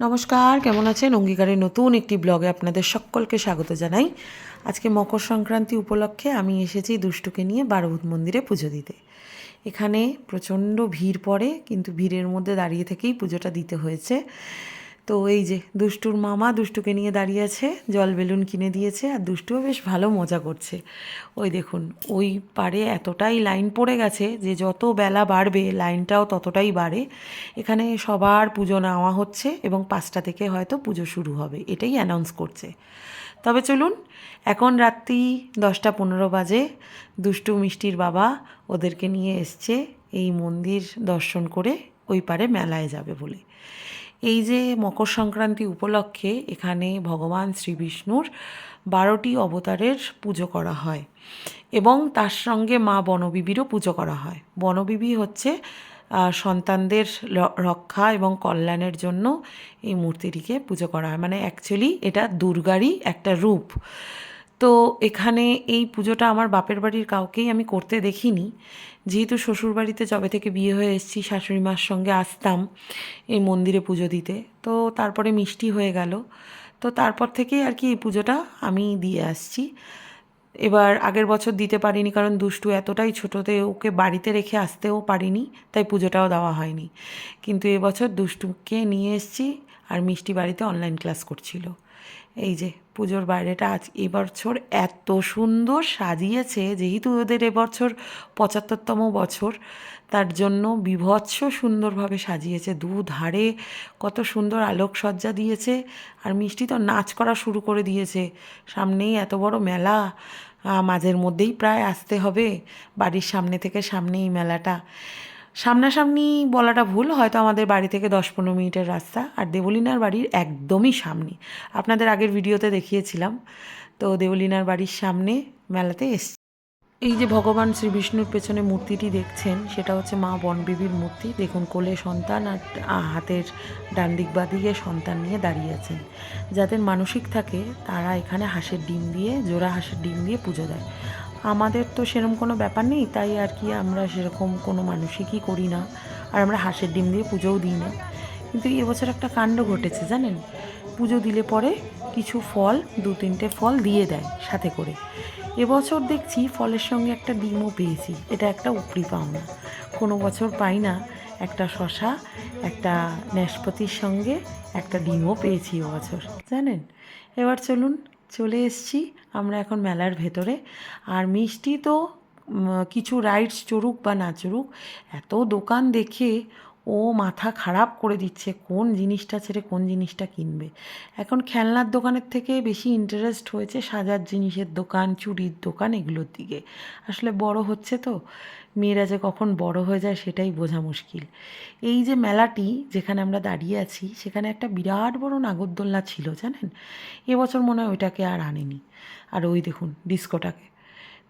নমস্কার, কেমন আছেন? অঙ্গীকারের নতুন একটি ব্লগে আপনাদের সকলকে স্বাগত জানাই। আজকে মকর সংক্রান্তি উপলক্ষে আমি এসেছি দুষ্টুকে নিয়ে বারভূত মন্দিরে পুজো দিতে। এখানে প্রচণ্ড ভিড় পড়ে, কিন্তু ভিড়ের মধ্যে দাঁড়িয়ে থেকেই পুজোটা দিতে হয়েছে। তো এই যে দুষ্টুর মামা দুষ্টুকে নিয়ে দাঁড়িয়ে আছে, জল বেলুন কিনে দিয়েছে আর দুষ্টুও বেশ ভালো মজা করছে। ওই দেখুন, ওই পারে এতটাই লাইন পড়ে গেছে যে যত বেলা বাড়বে লাইনটাও ততটাই বাড়ে। এখানে সবার পুজো নেওয়া হচ্ছে এবং পাঁচটা থেকে হয়তো পুজো শুরু হবে, এটাই অ্যানাউন্স করছে। তবে চলুন, এখন রাত্রি দশটা পনেরো বাজে, দুষ্টু মিষ্টির বাবা ওদেরকে নিয়ে এসছে এই মন্দির দর্শন করে ওই পারে মেলায় যাবে বলে। এই যে মকর সংক্রান্তি উপলক্ষে এখানে ভগবান শ্রী বিষ্ণুর বারোটি অবতারের পুজো করা হয় এবং তার সঙ্গে মা বনবিবিরও পুজো করা হয়। বনবিবি হচ্ছে সন্তানদের রক্ষা এবং কল্যাণের জন্য এই মূর্তিটিকে পুজো করা হয়। মানে অ্যাকচুয়ালি এটা দুর্গারই একটা রূপ। তো এখানে এই পুজোটা আমার বাপের বাড়ির কাউকেই আমি করতে দেখিনি। যেহেতু শ্বশুরবাড়িতে যবে থেকে বিয়ে হয়ে এসেছি শাশুড়ি মার সঙ্গে আসতাম এই মন্দিরে পুজো দিতে। তো তারপরে মিষ্টি হয়ে গেল। তো তারপর থেকেই আর কি এই পুজোটা আমি দিয়ে আসছি। এবার আগের বছর দিতে পারিনি কারণ দুষ্টু এতটাই ছোটোতে ওকে বাড়িতে রেখে আসতেও পারিনি, তাই পুজোটাও দেওয়া হয়নি। কিন্তু এবছর দুষ্টুকে নিয়ে এসেছি আর মিষ্টি বাড়িতে অনলাইন ক্লাস করছিল। এই যে পুজোর বাইরেটা আজ এবছর এত সুন্দর সাজিয়েছে, যেহেতু ওদের এবছর পঁচাত্তরতম বছর, তার জন্য বিভৎস সুন্দরভাবে সাজিয়েছে। দু ধারে কত সুন্দর আলোকসজ্জা দিয়েছে আর মিষ্টি তো নাচ করা শুরু করে দিয়েছে। সামনেই এত বড় মেলা মাঝের মধ্যেই প্রায় আসতে হবে, বাড়ির সামনে থেকে সামনেই মেলাটা। সামনাসামনি বলাটা ভুল, হয়তো আমাদের বাড়ি থেকে দশ পনেরো মিনিটের রাস্তা আর দেবলিনার বাড়ির একদমই সামনে। আপনাদের আগের ভিডিওতে দেখিয়েছিলাম, তো দেবলিনার বাড়ির সামনে মেলাতে এসছি। এই যে ভগবান শ্রীবিষ্ণুর পেছনে মূর্তিটি দেখছেন, সেটা হচ্ছে মা বনবিবির মূর্তি। দেখুন, কোলে সন্তান আর হাতের ডান দিক বা দিকে সন্তান নিয়ে দাঁড়িয়ে আছেন। যাদের মানসিক থাকে, তারা এখানে হাঁসের ডিম দিয়ে, জোড়া হাঁসের ডিম দিয়ে পুজো দেয়। আমাদের তো সেরকম কোনো ব্যাপার নেই, তাই আর কি আমরা সেরকম কোনো মানসিকই করি না। আর আমরা হাঁসের ডিম দিয়ে পুজোও দিই না। কিন্তু এবছর একটা কাণ্ড ঘটেছে, জানেন? পুজো দিলে পরে কিছু ফল, দু তিনটে ফল দিয়ে দেয় সাথে করে। এবছর দেখছি ফলের সঙ্গে একটা ডিমও পেয়েছি, এটা একটা উপরি পাওনা। কোনো বছর পাই না, একটা শশা, একটা নাশপাতির সঙ্গে একটা ডিমও পেয়েছি এবছর, জানেন? এবার চলুন চলে এসছি আমরা এখন মেলার ভেতরে। আর মিষ্টি তো কিছু রাইডস চড়ুক বা না চড়ুক, এত দোকান দেখে ও মাথা খারাপ করে দিচ্ছে কোন জিনিসটা ছেড়ে কোন জিনিসটা কিনবে। এখন খেলনার দোকানের থেকে বেশি ইন্টারেস্ট হয়েছে সাজার জিনিসের দোকান, চুড়ির দোকান এগুলোর দিকে। আসলে বড় হচ্ছে তো। মেয়েরা যে কখন বড় হয়ে যায় সেটাই বোঝা মুশকিল। এই যে মেলাটি যেখানে আমরা দাঁড়িয়ে আছি, সেখানে একটা বিরাট বড় নাগরদোল্লা ছিল, জানেন? এবছর মনে হয় ওইটাকে আর আনেনি। আর ওই দেখুন, ডিস্কোটাকে।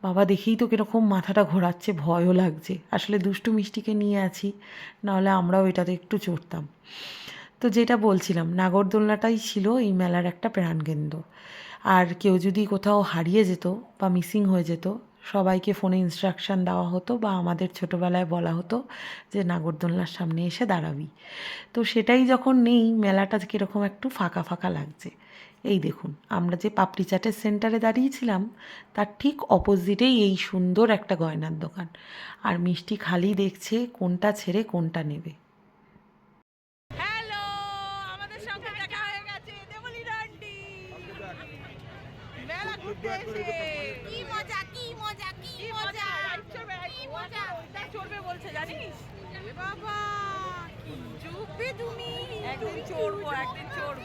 বাবা দেখেই তো কীরকম মাথাটা ঘোরাচ্ছে, ভয়ও লাগছে। আসলে দুষ্টু মিষ্টিকে নিয়ে আছি, নাহলে আমরাও এটাতে একটু চড়তাম। তো যেটা বলছিলাম, নাগরদোলনাটাই ছিল এই মেলার একটা প্রাণকেন্দ্র। আর কেউ যদি কোথাও হারিয়ে যেত বা মিসিং হয়ে যেত সবাইকে ফোনে ইনস্ট্রাকশান দেওয়া হতো বা আমাদের ছোটোবেলায় বলা হতো যে, নাগরদোলনার সামনে এসে দাঁড়াবি। তো সেটাই যখন নেই, মেলাটা কীরকম একটু ফাঁকা ফাঁকা লাগছে। এই দেখুন, আমরা যে পাপড়ি চাটের সেন্টারে দাঁড়িয়েছিলাম, তার ঠিক অপোজিটেই এই সুন্দর একটা গয়নার দোকান। আর মিষ্টি খালি দেখছে কোনটা ছেড়ে কোনটা নেবে। হ্যালো! আমাদের সঙ্গে দেখা হয়ে গেছে দেবলি রান্ডি মেলা ঘুরতে এসে কি মজা কি মজা কি কি মজা রাইড চড়বে কি মজা ওইটা চড়বে বলছে জানিস এ বাবা কি চুপবে তুমি একদিন চড়বো একদিন চড়বো।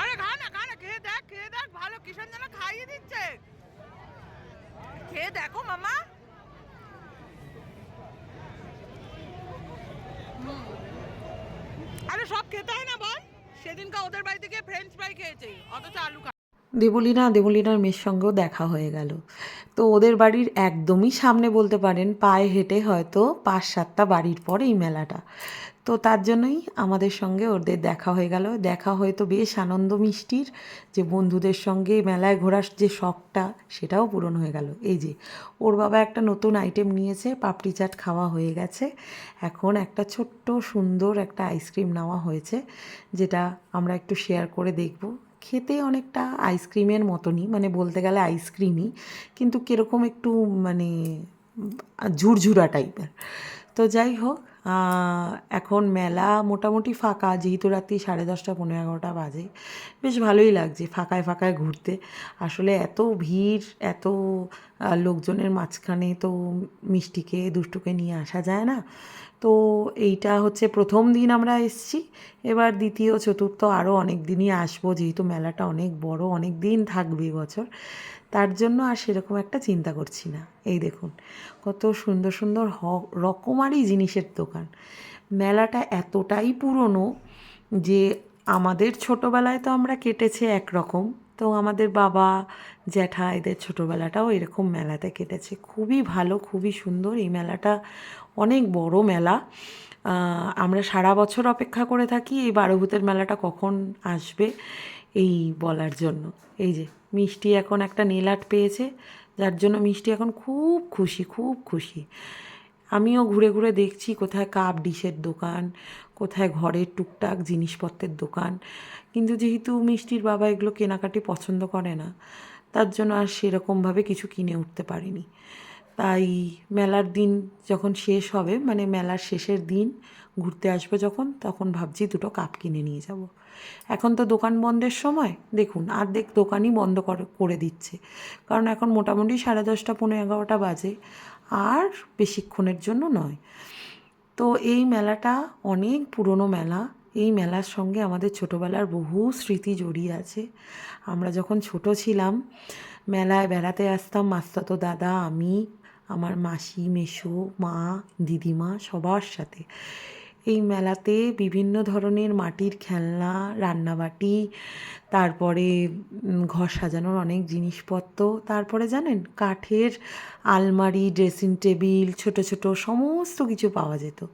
আরে খা না খা না খেয়ে দেখ খেয়ে দেখ ভালো কিষান যেন খাইয়ে দিচ্ছে। খেয়ে দেখো মামা। আরে সব খেতে হয় না বল? সেদিনকে ওদের বাড়ি থেকে ফ্রেঞ্চ ফ্রাই খেয়েছে। অথচ আলু দেবলীনা, দেবলীনার মেয়ের সঙ্গেও দেখা হয়ে গেল। তো ওদের বাড়ির একদমই সামনে বলতে পারেন, পায়ে হেঁটে হয়তো পাঁচ সাতটা বাড়ির পর এই মেলাটা। তো তার জন্যই আমাদের সঙ্গে ওদের দেখা হয়ে গেল। দেখা হয়তো বেশ আনন্দ মিষ্টির যে বন্ধুদের সঙ্গে মেলায় ঘোরার যে শখটা সেটাও পূরণ হয়ে গেল। এই যে, ওর বাবা একটা নতুন আইটেম নিয়েছে, পাপড়ি চাট খাওয়া হয়ে গেছে। এখন একটা ছোট্ট সুন্দর একটা আইসক্রিম নেওয়া হয়েছে, যেটা আমরা একটু শেয়ার করে দেখব। খেতে অনেকটা আইসক্রিমের মতনই মানে বলতে গেলে আইসক্রিমই কিন্তু কীরকম একটু মানে ঝুরঝুরা টাইপের তো যাই হোক এখন মেলা মোটামুটি ফাঁকা, যেহেতু রাত্রি সাড়ে দশটা, পনেরো এগারোটা বাজে। বেশ ভালোই লাগছে ফাঁকায় ফাঁকায় ঘুরতে। আসলে এত ভিড়, এত লোকজনের মাঝখানে তো মিষ্টিকে, দুষ্টুকে নিয়ে আসা যায় না। তো এইটা হচ্ছে প্রথম দিন আমরা এসছি। এবার দ্বিতীয়, চতুর্থ আরও অনেক দিনই আসব, যেহেতু মেলাটা অনেক বড়, অনেক দিন থাকবে বছর। তার জন্য আর সেরকম একটা চিন্তা করছি না। এই দেখুন, কত সুন্দর সুন্দর হ- রকমারি জিনিসের দোকান। মেলাটা এতটাই পুরনো যে আমাদের ছোটোবেলায় তো আমরা কেটেছে একরকম। তো আমাদের বাবা, জ্যাঠা এদের ছোটোবেলাটাও এরকম মেলাতে কেটেছে। খুবই ভালো, খুবই সুন্দর। এই মেলাটা অনেক বড় মেলা। আমরা সারা বছর অপেক্ষা করে থাকি এই বারোভূতের মেলাটা কখন আসবে এই বলার জন্য। এই যে মিষ্টি এখন একটা নীল আর্ট পেয়েছে, যার জন্য মিষ্টি এখন খুব খুশি খুব খুশি। আমিও ঘুরে ঘুরে দেখছি কোথায় কাপ ডিশের দোকান, কোথায় ঘরের টুকটাক জিনিসপত্রের দোকান। কিন্তু যেহেতু মিষ্টির বাবা এগুলো কেনাকাটি পছন্দ করে না, তার জন্য আর সেরকমভাবে কিছু কিনে উঠতে পারিনি। তাই মেলার দিন যখন শেষ হবে মানে মেলার শেষের দিন ঘুরতে আসব যখন, তখন ভাবছি দুটো কাপ কিনে নিয়ে যাব। এখন তো দোকান বন্ধের সময়, দেখুন, অর্ধেক দোকানই বন্ধ করে দিচ্ছে। কারণ এখন মোটামুটি সাড়ে দশটা পনেরো এগারোটা বাজে, আর বেশিক্ষণের জন্য নয়। তো এই মেলাটা অনেক পুরনো মেলা, এই মেলার সঙ্গে আমাদের ছোটোবেলার বহু স্মৃতি জড়িয়ে আছে। আমরা যখন ছোট ছিলাম, মেলায় বেড়াতে আসতাম মাস্তাতো দাদা, আমি, আমার মাসি, মেসো, মা, দিদিমা, সবার সাথে। এই মেলাতে বিভিন্ন ধরনের মাটির খেলনা, রান্নাবাটি, তারপরে ঘর সাজানোর অনেক জিনিসপত্র, তারপরে জানেন কাঠের আলমারি ড্রেসিং টেবিল ছোট ছোট সমস্ত কিছু পাওয়া যেত।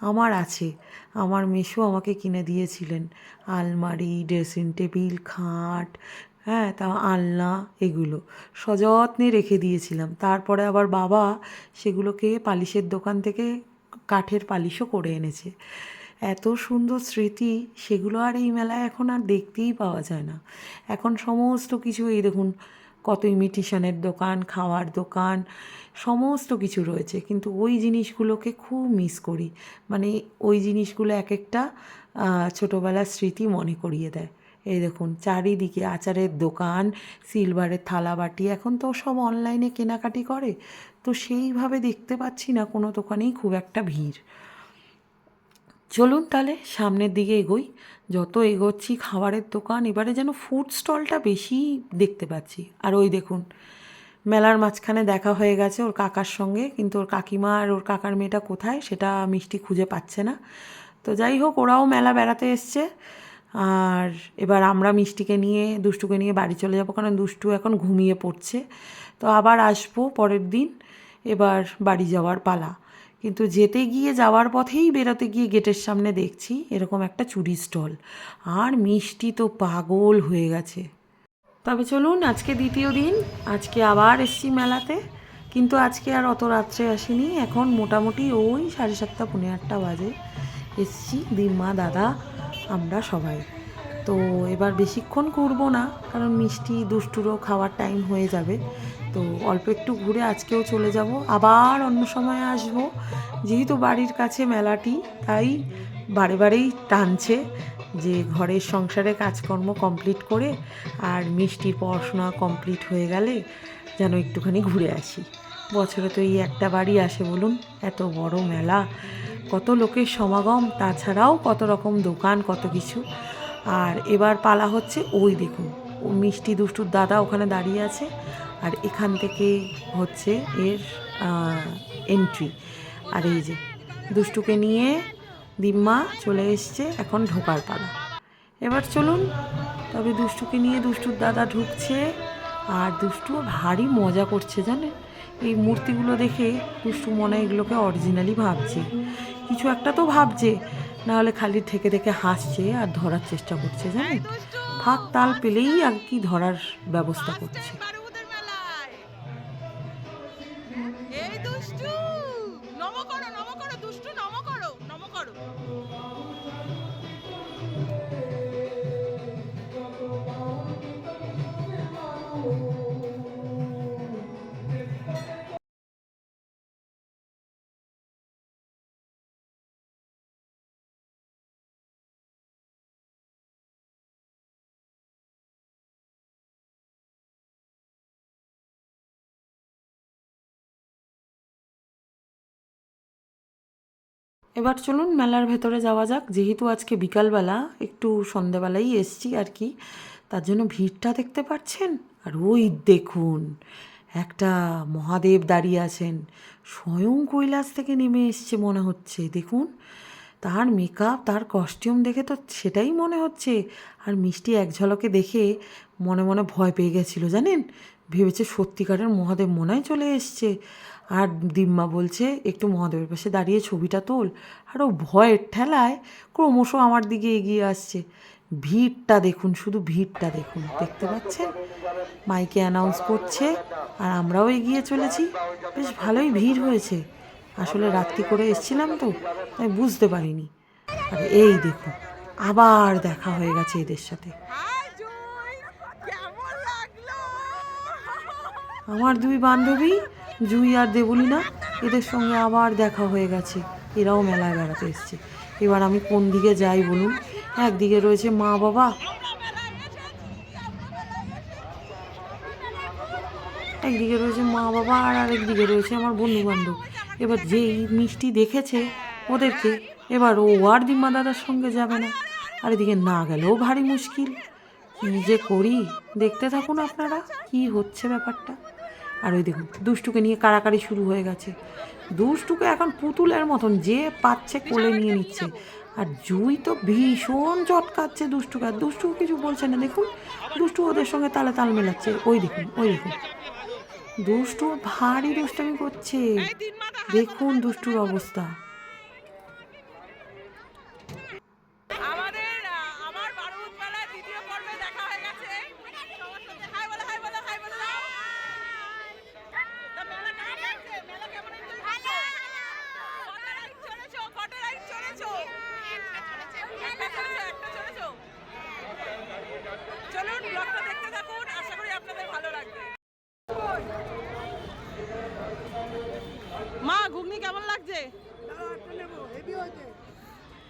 আমার আছে। আমার মেশো আমাকে কিনে দিয়েছিলেন। আলমারি ড্রেসিং টেবিল খাট হ্যাঁ তা আলনা, এগুলো সযত্নে রেখে দিয়েছিলাম। তারপরে আবার বাবা সেগুলোকে পালিশের দোকান থেকে কাঠের পালিশও করে এনেছে। এত সুন্দর স্মৃতি, সেগুলো আর এই মেলায় এখন আর দেখতেই পাওয়া যায় না। এখন সমস্ত কিছু, এই দেখুন, কত ইমিটেশনের দোকান, খাওয়ার দোকান, সমস্ত কিছু রয়েছে। কিন্তু ওই জিনিসগুলোকে খুব মিস করি। মানে ওই জিনিসগুলো এক একটা ছোটোবেলার স্মৃতি মনে করিয়ে দেয়। এই দেখুন, চারিদিকে আচারের দোকান সিলভারের থালা বাটি এখন তো সব অনলাইনে কেনাকাটি করে। তো সেইভাবে দেখতে পাচ্ছি না কোনো দোকানেই খুব একটা ভিড়। চলুন তাহলে সামনের দিকে এগোই। যত এগোচ্ছি খাবারের দোকান, এবারে যেন ফুড স্টলটা বেশি দেখতে পাচ্ছি। আর ওই দেখুন, মেলার মাঝখানে দেখা হয়ে গেছে ওর কাকার সঙ্গে, কিন্তু ওর কাকিমা আর ওর কাকার মেয়েটা কোথায় সেটা মিষ্টি খুঁজে পাচ্ছে না। তো যাই হোক, ওরাও মেলা বেড়াতে এসছে। আর এবার আমরা মিষ্টিকে নিয়ে, দুষ্টুকে নিয়ে বাড়ি চলে যাব, কারণ দুষ্টু এখন ঘুমিয়ে পড়ছে। তো আবার আসব পরের দিন। এবার বাড়ি যাওয়ার পালা। কিন্তু যেতে গিয়ে যাওয়ার পথেই বেরোতে গিয়ে গেটের সামনে দেখছি এরকম একটা চুরি স্টল। আর মিষ্টি তো পাগল হয়ে গেছে। তবে চলুন, আজকে দ্বিতীয় দিন, আজকে আবার এসছি মেলাতে। কিন্তু আজকে আর অত রাত্রে আসিনি। এখন মোটামুটি ওই সাড়ে সাতটা, পৌনে আটটা বাজে। এসছি দিম্মা দাদা, আমরা সবাই। তো এবার বেশিক্ষণ করব না, কারণ মিষ্টি দুষ্টুরও খাওয়ার টাইম হয়ে যাবে। তো অল্প একটু ঘুরে আজকেও চলে যাব। আবার অন্য সময় আসব। যেহেতু বাড়ির কাছে মেলাটি, তাই বারে বারেই টানছে যে ঘরের সংসারে কাজকর্ম কমপ্লিট করে আর মিষ্টির পড়াশোনা কমপ্লিট হয়ে গেলে যেন একটুখানি ঘুরে আসি। বছরে তো এই একটা বাড়ি আসে বলুন, এত বড় মেলা, কত লোকের সমাগম, তাছাড়াও কত রকম দোকান, কত কিছু। আর এবার পালা হচ্ছে ওই দেখুন, ও মিষ্টি দুষ্টুর দাদা ওখানে দাঁড়িয়ে আছে, আর এখান থেকে হচ্ছে এর এন্ট্রি আর এই যে, দুষ্টুকে নিয়ে দিম্মা চলে এসছে এখন ঢোকার পালা। এবার চলুন, তবে দুষ্টুকে নিয়ে দুষ্টুর দাদা ঢুকছে, আর দুষ্টু ভারী মজা করছে জানেন? এই মূর্তিগুলো দেখে দুষ্টু মনে এগুলোকে অরিজিনালি ভাবছে। কিছু একটা তো ভাবছে নাহলে খালি থেকে থেকে হাসছে আর ধরার চেষ্টা করছে, জানেন? ফাঁক তাল পেলেই আর কি ধরার ব্যবস্থা করছে। এবার চলুন মেলার ভেতরে যাওয়া যাক। যেহেতু আজকে বিকালবেলা, একটু সন্ধেবেলাই এসছি আর কি, তার জন্য ভিড়টা দেখতে পাচ্ছেন? আর ওই দেখুন, একটা মহাদেব দাঁড়িয়ে আছেন। স্বয়ং কৈলাস থেকে নেমে এসছে মনে হচ্ছে, দেখুন। তার মেকআপ তার কস্টিউম দেখে তো সেটাই মনে হচ্ছে। আর মিষ্টি এক ঝলকে দেখে মনে মনে ভয় পেয়ে গেছিল, জানেন? ভেবেছে সত্যিকারের মহাদেব মনে চলে এসছে। আর দিম্মা বলছে একটু মহাদেবের পাশে দাঁড়িয়ে ছবিটা তোল। আর ও ভয়ের ঠেলায় ক্রমশ আমার দিকে এগিয়ে আসছে। ভিড়টা দেখুন শুধু ভিড়টা দেখুন। দেখতে পাচ্ছেন? মাইকে অ্যানাউন্স করছে আর আমরাও এগিয়ে চলেছি। বেশ ভালোই ভিড় হয়েছে। আসলে রাত্রি করে এসছিলাম তো তাই বুঝতে পারিনি। আর এই দেখুন আবার দেখা হয়ে গেছে এদের সাথে। আমার দুই বান্ধবী জুই আর দেবলীনা এদের সঙ্গে আবার দেখা হয়ে গেছে। এরাও মেলায় বেড়াতে এসছে। এবার আমি কোন দিকে যাই বলুন? একদিকে রয়েছে মা বাবা। একদিকে রয়েছে মা বাবা আর আরেকদিকে রয়েছে আমার বন্ধু বান্ধব এবার যেই মিষ্টি দেখেছে ওদেরকে, এবার ও আর দিম্মা দাদার সঙ্গে যাবে না। আর এদিকে না গেলেও ভারী মুশকিল। কী যে করি? দেখতে থাকুন আপনারা, কি হচ্ছে ব্যাপারটা? আর ওই দেখুন, দুষ্টুকে নিয়ে কাড়াকাড়ি শুরু হয়ে গেছে। দুষ্টুকে এখন পুতুলের মতন যে পাচ্ছে কোলে নিয়ে নিচ্ছে। আর জুই তো ভীষণ চটকাচ্ছে দুষ্টুকে। আর দুষ্টু কিছু বলছে না, দেখুন, দুষ্টু ওদের সঙ্গে তালে তাল মেলাচ্ছে। ওই দেখুন ওই দেখুন। দুষ্টু ভারী দুষ্টামি করছে। দেখুন দুষ্টুর অবস্থা আমাদের আহ, আমার বারুদ মেলায় দ্বিতীয় পর্বে দেখা হয়ে গেছে সবার সাথে হাই বলো হাই বলো হাই বলো দাও তা মেলা কেমন লাগছে মেলা কেমন enjoy করছ? কটা ride চড়েছো? কটা ride চড়েছো? একটা চড়েছো, একটা চড়েছো? চলুন ব্লগটা দেখতে থাকুন আশা করি আপনাদের ভালো লাগবে মা ঘুগনি কেমন লাগছে?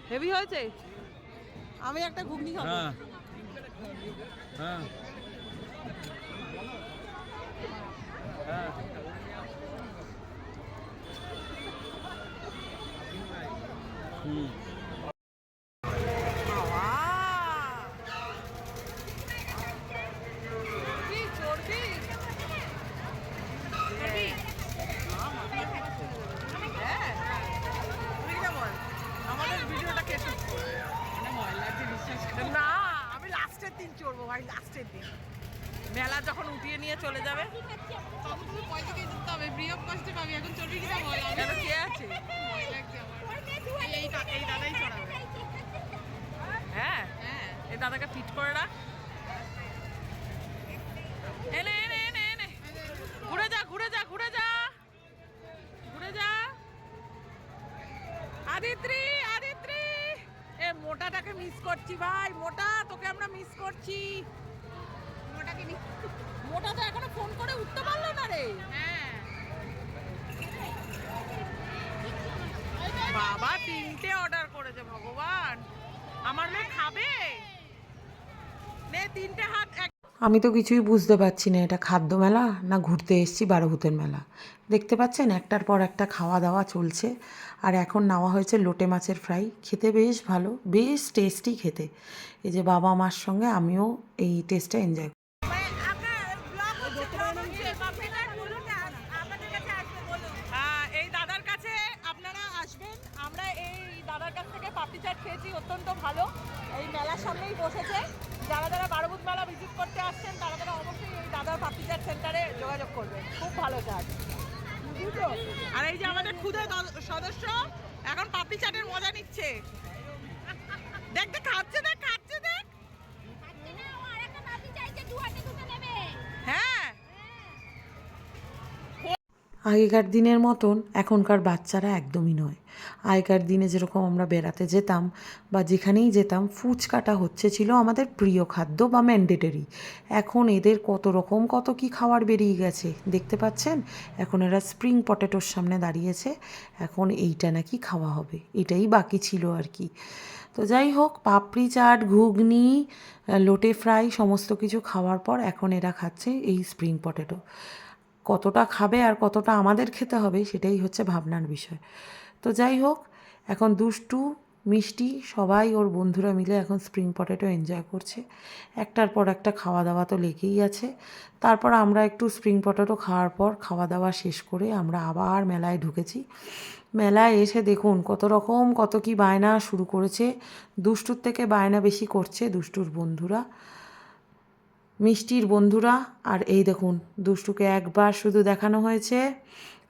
হেভি হয়েছে? আমি একটা ঘুগনি খাব। হ্যাঁ। হ্যাঁ। হ্যাঁ। হুম কি চর্বি? চর্বি? হ্যাঁ। তুই এটা বল। আমাদের ভিডিওটা কে shoot করবে? না আমি লাস্টের দিন চড়বো ভাই লাস্টের দিন মেলা যখন উঠিয়ে নিয়ে চলে যাবে তখন তুমি পয়সা দিয়ে দিতে হবে ফ্রি অফ কস্টে পাবি এখন চলবি কিনা, কে আছে? হ্যাঁ? এই দাদাকে ফিট করে রাখ। যা, ঘুরে যা ঘুরে যা। ঘুরে যা। আদিত্রি আদিত্রি। এ, মোটাটাকে মিস করছি ভাই, মোটা, তোকে আমরা মিস করছি। ওটাকে নি মোটা তো এখনও ফোন করে উঠতে পারল না রে। হ্যাঁ বাবা তিনটে অর্ডার করেছে ভগবান। আমার মেয়ে খাবে? নে তিনটে হাত আমি তো কিছুই বুঝতে পারছি না এটা খাদ্য মেলা না ঘুরতে এসেছি বারোভূতের মেলা। দেখতে পাচ্ছেন একটার পর একটা খাওয়া দাওয়া চলছে আর এখন নেওয়া হয়েছে লোটে মাছের ফ্রাই। খেতে বেশ ভালো বেশ টেস্টি খেতে। এই যে বাবা মার সঙ্গে আমিও এই টেস্টটা এনজয় হ্যাঁ, এই দাদার কাছে আপনারা আসবেন আমরা এই দাদার কাছ থেকে পাপড়ি চাট খেয়েছি অত্যন্ত ভালো এই মেলার সামনেই বসেছে যারা যারা বারোভূত মেলা ভিজিট করতে আসছেন তারা তারা অবশ্যই এই দাদার পাপড়ি চাট সেন্টারে যোগাযোগ করবেন খুব ভালো চাট। আর এই যে আমাদের ক্ষুদে সদস্য এখন পাপড়ি চাটের মজা নিচ্ছে। দেখ দেখ খাচ্ছে দেখ খাচ্ছে দেখ। হ্যাঁ। আগেকার দিনের মতন এখনকার বাচ্চারা একদমই নয়। আগেকার দিনে যেরকম আমরা বেড়াতে যেতাম বা যেখানেই যেতাম, ফুচকাটা হচ্ছে ছিল আমাদের প্রিয় খাদ্য বা ম্যান্ডেটরি এখন এদের কত রকম, কত কি খাবার বেরিয়ে গেছে, দেখতে পাচ্ছেন? এখন এরা স্প্রিং পটেটোর সামনে দাঁড়িয়েছে, এখন এইটা নাকি খাওয়া হবে, এটাই বাকি ছিল আর কি। তো যাই হোক, পাপড়ি, চাট, ঘুগনি লোটে ফ্রাই, সমস্ত কিছু খাওয়ার পর এখন এরা খাচ্ছে এই স্প্রিং পটেটো কতটা খাবে আর কতটা আমাদের খেতে হবে সেটাই হচ্ছে ভাবনার বিষয়। তো যাই হোক, এখন দুষ্টু, মিষ্টি সবাই ওর বন্ধুরা মিলে এখন স্প্রিং পটেটো এনজয় করছে। একটার পর একটা খাওয়া দাওয়া তো লেগেই আছে। তারপর আমরা একটু স্প্রিং পটেটো খাওয়ার পর খাওয়া দাওয়া শেষ করে আমরা আবার মেলায় ঢুকেছি। মেলায় এসে দেখুন কত রকম কত কি বায়না শুরু করেছে। দুষ্টুর থেকে বায়না বেশি করছে দুষ্টুর বন্ধুরা। মিষ্টির বন্ধুরা, আর এই দেখুন, দুষ্টুকে একবার শুধু দেখানো হয়েছে,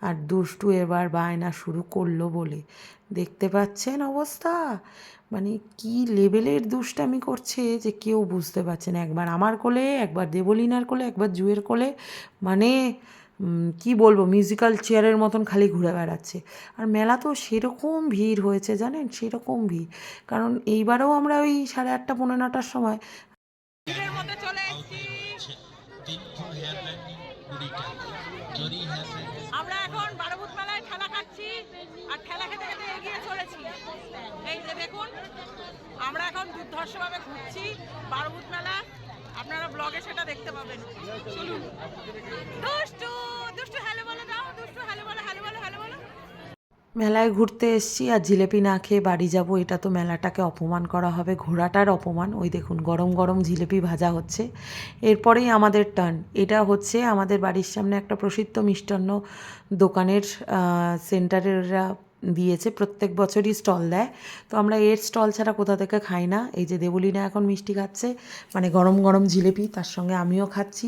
আর দুষ্টু এবার বায়না শুরু করল বলে। দেখতে পাচ্ছেন অবস্থা? মানে কি লেভেলের দুষ্টামি করছে যে কেউ বুঝতে পারছে না। একবার আমার কোলে, একবার দেবলিনার কোলে, একবার জুয়ের কোলে। মানে কি বলব মিউজিক্যাল চেয়ারের মতন খালি ঘুরে বেড়াচ্ছে। আর মেলা তো সেরকম ভিড় হয়েছে, জানেন? সেরকম ভিড়। কারণ এইবারেও আমরা ওই সাড়ে আটটা পনেরো নটার সময় মধ্যে চলে এসেছি। আমরা এখন বারোভূত মেলায় ঠেলা খাচ্ছি আর ঠেলা খেতে খেতে এগিয়ে চলেছি। এই যে দেখুন আমরা এখন দুর্ধর্ষভাবে ঘুরছি বারোভূত মেলা। আপনারা ব্লগে সেটা দেখতে পাবেন। চলুন। দুষ্টু দুষ্টু হ্যালো বলে দাও দুষ্টু হ্যালো বলো হ্যালো বলো মেলায় ঘুরতে এসছি আর জিলেপি না খেয়ে বাড়ি যাব, এটা তো মেলাটাকে অপমান করা হবে, ঘোড়াটার অপমান। ওই দেখুন, গরম গরম জিলেপি ভাজা হচ্ছে। এরপরেই আমাদের টার্ন এটা হচ্ছে আমাদের বাড়ির সামনে একটা প্রসিদ্ধ মিষ্টান্ন দোকানের সেন্টারেরা দিয়েছে, প্রত্যেক বছরই স্টল দেয়। তো আমরা এর স্টল ছাড়া কোথা থেকে খাই না? এই যে দেবলিনা এখন মিষ্টি খাচ্ছে মানে গরম গরম জিলেপি, তার সঙ্গে আমিও খাচ্ছি।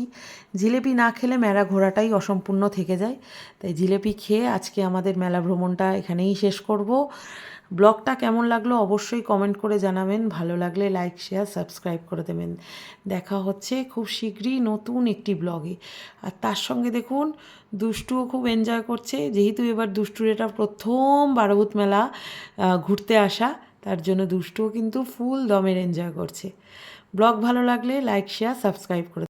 জিলেপি না খেলে মেলা ঘোরাটাই অসম্পূর্ণ থেকে যায়। তাই জিলেপি খেয়ে আজকে আমাদের মেলা ভ্রমণটা এখানেই শেষ করব। ব্লগটা কেমন লাগল অবশ্যই কমেন্ট করে জানাবেন। ভালো লাগলে লাইক শেয়ার সাবস্ক্রাইব করে দেবেন। দেখা হচ্ছে খুব শীঘ্রই নতুন একটি ব্লগে। আর তার সঙ্গে দেখুন, দুষ্টুও খুব এনজয় করছে। যেহেতু এবার দুষ্টুর এটা প্রথম বারবুত মেলা ঘুরতে আসা, তার জন্য দুষ্টুও কিন্তু ফুল দমের এনজয় করছে। ব্লগ ভালো লাগলে লাইক শেয়ার সাবস্ক্রাইব করে